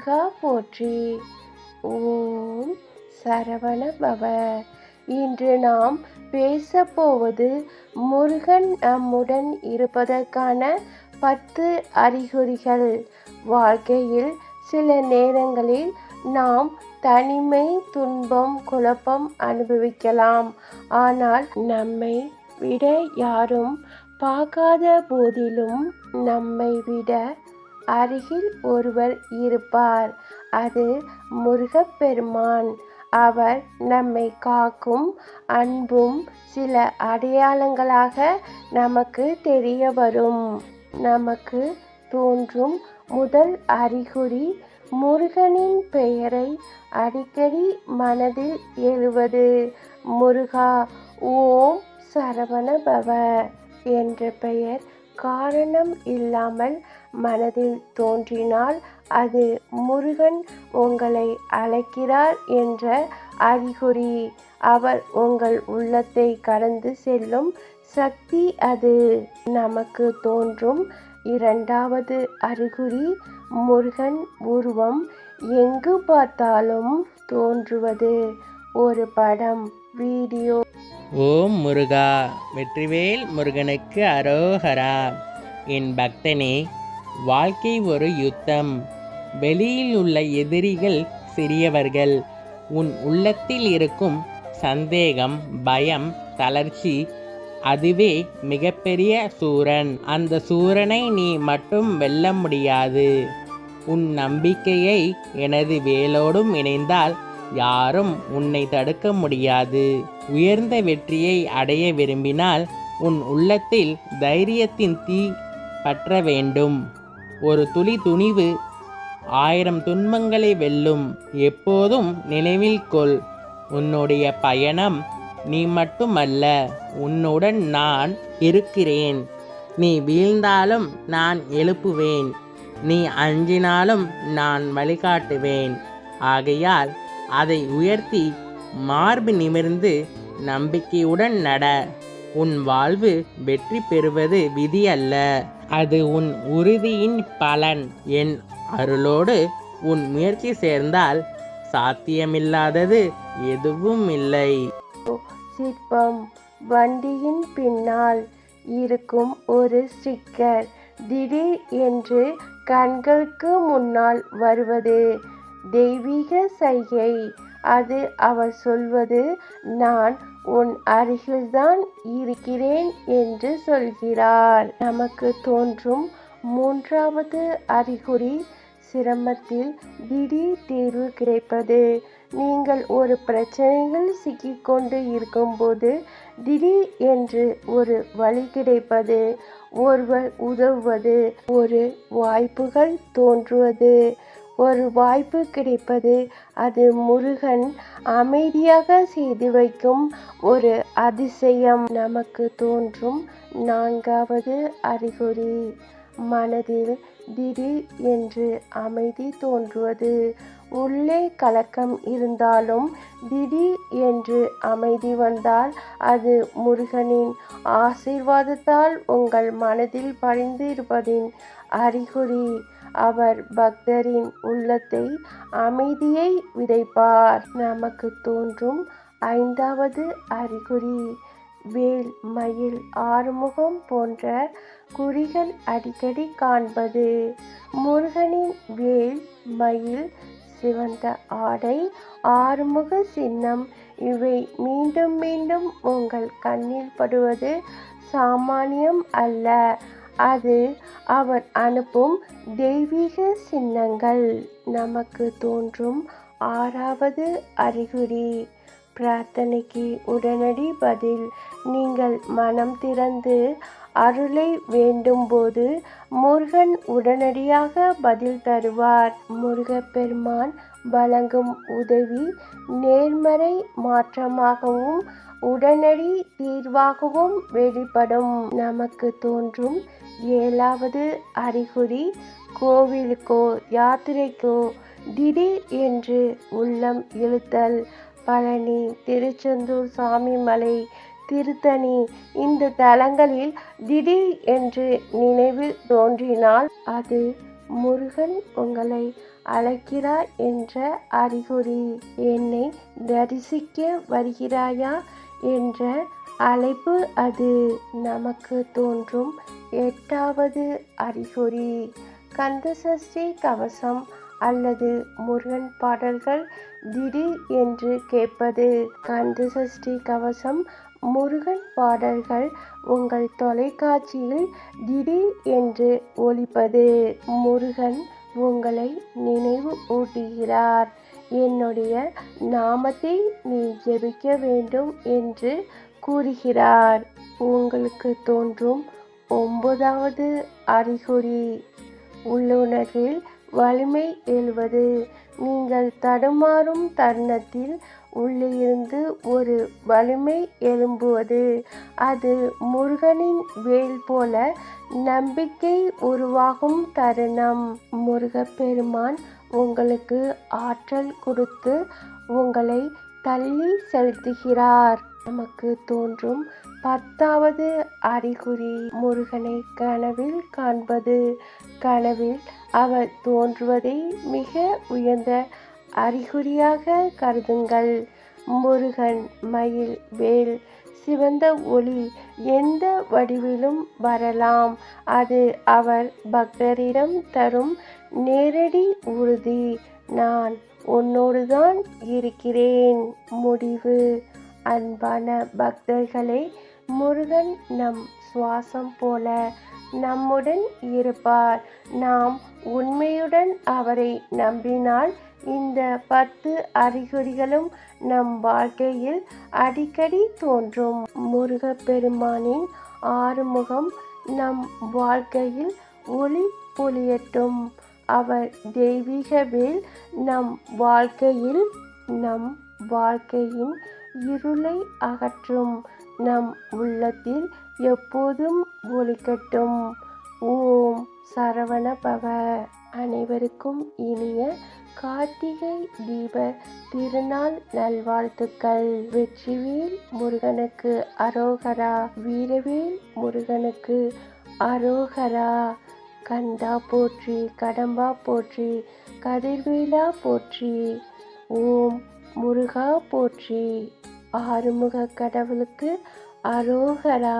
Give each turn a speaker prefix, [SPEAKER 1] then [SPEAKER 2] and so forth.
[SPEAKER 1] முருகா போற்றி ஓம் சரவண பவ இன்று நாம் பேசப்போவது முருகன் நம்முடன் இருப்பதற்கான பத்து அறிகுறிகள். வாழ்க்கையில் சில நேரங்களில் நாம் தனிமை துன்பம் குழப்பம் அனுபவிக்கலாம். ஆனால் நம்மை விட யாரும் பார்க்காத போதிலும் நம்மை விட அருகில் ஒருவர் இருப்பார். அது முருகப்பெருமான். அவர் நம்மை காக்கும் அன்பும் சில அடையாளங்களாக நமக்கு தெரிய வரும் நமக்கு தோன்றும் முதல் அறிகுறி முருகனின் பெயரை அடிக்கடி மனதில் எழுவது. முருகா ஓம் சரவண பவ என்ற பெயர் காரணம் இல்லாமல் மனதில் தோன்றினால் அது முருகன் உங்களை அழைக்கிறார் என்ற அறிகுறி. அவர் உங்கள் உள்ளத்தை கடந்து செல்லும் சக்தி அது. நமக்கு தோன்றும் இரண்டாவது அறிகுறி முருகன் உருவம் எங்கு பார்த்தாலும் தோன்றுவது. ஒரு படம் வீடியோ.
[SPEAKER 2] ஓம் முருகா வெற்றிவேல் முருகனுக்கு அரோகரா. என் பக்தனே வாழ்க்கை ஒரு யுத்தம். வெளியில் உள்ள எதிரிகள் சிறியவர்கள். உன் உள்ளத்தில் இருக்கும் சந்தேகம் பயம் தளர்ச்சி அதுவே மிகப்பெரிய சூரன். அந்த சூரனை நீ மட்டும் வெல்ல முடியாது. உன் நம்பிக்கையை எனது வேலோடும் இணைந்தால் யாரும் உன்னை தடுக்க முடியாது. உயர்ந்த வெற்றியை அடைய விரும்பினால் உன் உள்ளத்தில் தைரியத்தின் தீ பற்ற வேண்டும். ஒரு துளி துணிவு ஆயிரம் துன்பங்களை வெல்லும். எப்போதும் நினைவில் கொள் உன்னுடைய பயணம் நீ மட்டுமல்ல உன்னுடன் நான் இருக்கிறேன். நீ வீழ்ந்தாலும் நான் எழுப்புவேன். நீ அஞ்சினாலும் நான் வழிகாட்டுவேன். ஆகையால் அதை உயர்த்தி மார்பு நிமிர்ந்து நம்பிக்கையுடன் நட. உன் வாழ்வு வெற்றி பெறுவது விதி அல்ல. அது உன் உறுதியின் பலன். என் அருளோடு உன் முயற்சி சேர்ந்தால் சாத்தியமில்லாதது எதுவும் இல்லை.
[SPEAKER 1] சிற்பம் வண்டியின் பின்னால் இருக்கும் ஒரு ஸ்டிக்கர் திடீர் என்று கண்களுக்கு முன்னால் வருவது. தெய்வீக சைகை. அது அவர் சொல்வது நான் உன் அருகில்தான் இருக்கிறேன் என்று சொல்கிறார். நமக்கு தோன்றும் மூன்றாவது அறிகுறி சிரமத்தில் திடீர் தீர்வு கிடைப்பது. நீங்கள் ஒரு பிரச்சனையில் சிக்கிக்கொண்டு இருக்கும்போது திடீர் என்று ஒரு வழி கிடைப்பது. ஒருவர் உதவுவது ஒரு வாய்ப்புகள் தோன்றுவது. ஒரு வாய்ப்பு கிடைப்பது அது முருகன் அமைதியாக செய்து வைக்கும் ஒரு அதிசயம் நமக்கு தோன்றும் நான்காவது அறிகுறி. மனதில் திடீர் என்று அமைதி தோன்றுவது. உள்ளே கலக்கம் இருந்தாலும் திடீர் என்று அமைதி வந்தால் அது முருகனின் ஆசீர்வாதத்தால் உங்கள் மனதில் படிந்து இருப்பதின் அறிகுறி. அவர் பக்தரின் உள்ளத்தை அமைதியை விதைப்பார். நமக்கு தோன்றும் ஐந்தாவது அறிகுறி வேல் மயில் ஆறுமுகம் போன்ற குறிகள் அடிக்கடி காண்பது. முருகனின் வேல் மயில் சிவந்த ஆடை ஆறுமுக சின்னம் இவை மீண்டும் மீண்டும் உங்கள் கண்ணில் படுவது சாமானியம் அல்ல. அது அவர் அனுப்பும் தெய்வீக சின்னங்கள். நமக்கு தோன்றும் ஆறாவது அறிகுறி. பிரார்த்தனைக்கு உடனடி பதில். நீங்கள் மனம் திறந்து அருளை வேண்டும்போது முருகன் உடனடியாக பதில் தருவார். முருகப்பெருமான் வழங்கும் உதவி நேர்மறை மாற்றமாகவும் உடனடி தீர்வாகவும் வெளிப்படும். நமக்கு தோன்றும் ஏழாவது அறிகுறி கோவிலுக்கோ யாத்திரைக்கோ திடீர் என்று உள்ளம் இழுத்தல். பழனி திருச்செந்தூர் சாமிமலை திருத்தணி இந்த தலங்களில் திடீர் என்று நினைவில் தோன்றினால் அது முருகன் உங்களை அழைக்கிறார் என்ற அறிகுறி. என்னை தரிசிக்க வருகிறாயா என்ற அழைப்பு அது. நமக்கு தோன்றும் எட்டாவது அறிகுறி. கந்தசஷ்டி கவசம் அல்லது முருகன் பாடல்கள் திடீர் என்று கேட்பது. கந்தசஷ்டி கவசம் முருகன் பாடல்கள் உங்கள் தொலைக்காட்சியில் திடீர் என்று ஒலிப்பது. முருகன் உங்களை நினைவு ஊட்டுகிறார். என்னுடைய நாமத்தை நீ ஜெபிக்க வேண்டும் என்று கூறுகிறார். உங்களுக்கு தோன்றும் ஒன்பதாவது அறிகுறி. உள்ளுணர்வில் வலிமை எழுவது. நீங்கள் தடுமாறும் தருணத்தில் உள்ளிருந்து ஒரு வலிமை எழும்புவது. அது முருகனின் வேல் போல நம்பிக்கை உருவாகும் தருணம். முருகப்பெருமான் உங்களுக்கு ஆற்றல் கொடுத்து உங்களை தள்ளி செலுத்துகிறார். நமக்கு தோன்றும் பத்தாவது அறிகுறி முருகனை கனவில் காண்பது. கனவில் அவர் தோன்றுவதை மிக உயர்ந்த அறிகுறியாக கருதுங்கள். முருகன் மயில் வேல் சிவந்த ஒளி எந்த வடிவிலும் வரலாம். அது அவர் பக்தரிடம் தரும் நேரடி உறுதி. நான் உன்னோடுதான் இருக்கிறேன். முடிவு. அன்பான பக்தர்களே முருகன் நம் சுவாசம் போல நம்முடன் இருப்பார். நாம் உண்மையுடன் அவரை நம்பினால் இந்த பத்து அறிகுறிகளும் நம் வாழ்க்கையில் அடிக்கடி தோன்றும். முருகப்பெருமானின் ஆறுமுகம் நம் வாழ்க்கையில் ஒளி புலியட்டும் அவர் தெய்வீக வேல் நம் வாழ்க்கையில் நம் வாழ்க்கையின் இருளை அகற்றும். நம் உள்ளத்தில் எப்போதும் ஒழிக்கட்டும் ஓம் சரவண பவ அனைவருக்கும் இனிய கார்த்திகை தீப திருநாள் நல்வாழ்த்துக்கள். வெற்றிவேல் முருகனுக்கு அரோகரா. வீரவேல் முருகனுக்கு அரோகரா. கந்தா போற்றி கடம்பா போற்றி கதிர்வேலா போற்றி ஓம் முருகா போற்றி. ஆறுமுக கடவுளுக்கு அரோகரா.